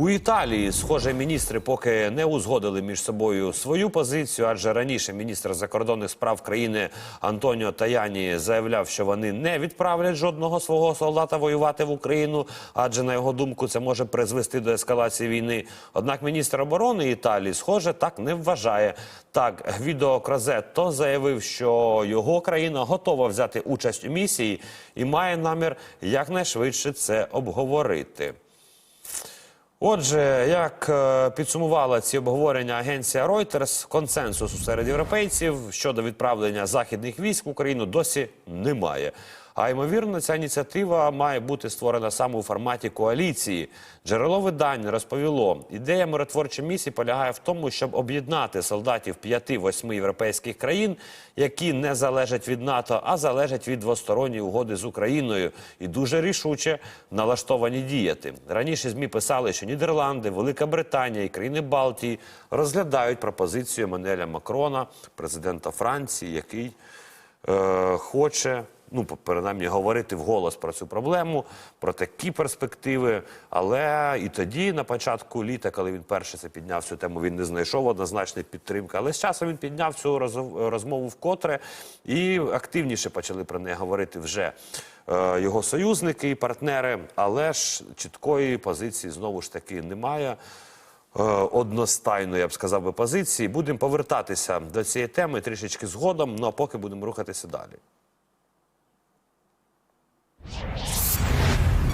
У Італії, схоже, міністри поки не узгодили між собою свою позицію, адже раніше міністр закордонних справ країни Антоніо Таяні заявляв, що вони не відправлять жодного свого солдата воювати в Україну, адже на його думку це може призвести до ескалації війни. Однак міністр оборони Італії, схоже, так не вважає. Так, Гвідо Крозетто заявив, що його країна готова взяти участь у місії і має намір якнайшвидше це обговорити. Отже, як е, підсумувала ці обговорення агенція Reuters, консенсусу серед європейців щодо відправлення західних військ в Україну досі немає. А ймовірно, ця ініціатива має бути створена саме у форматі коаліції. Джерело видань розповіло, ідея миротворчої місії полягає в тому, щоб об'єднати солдатів 5-8 європейських країн, які не залежать від НАТО, а залежать від двосторонньої угоди з Україною, і дуже рішуче налаштовані діяти. Раніше змі писали, що Нідерланди, Велика Британія і країни Балтії розглядають пропозицію Еммануеля Макрона, президента Франції, який е, хоче. Ну, принаймні, говорити вголос про цю проблему, про такі перспективи. Але і тоді, на початку літа, коли він перше це підняв цю тему, він не знайшов однозначної підтримки. Але з часом він підняв цю роз- розмову вкотре і активніше почали про неї говорити вже е, його союзники і партнери. Але ж чіткої позиції знову ж таки немає. Е, Одностайної, я б сказав би, позиції. Будемо повертатися до цієї теми трішечки згодом, ну а поки будемо рухатися далі.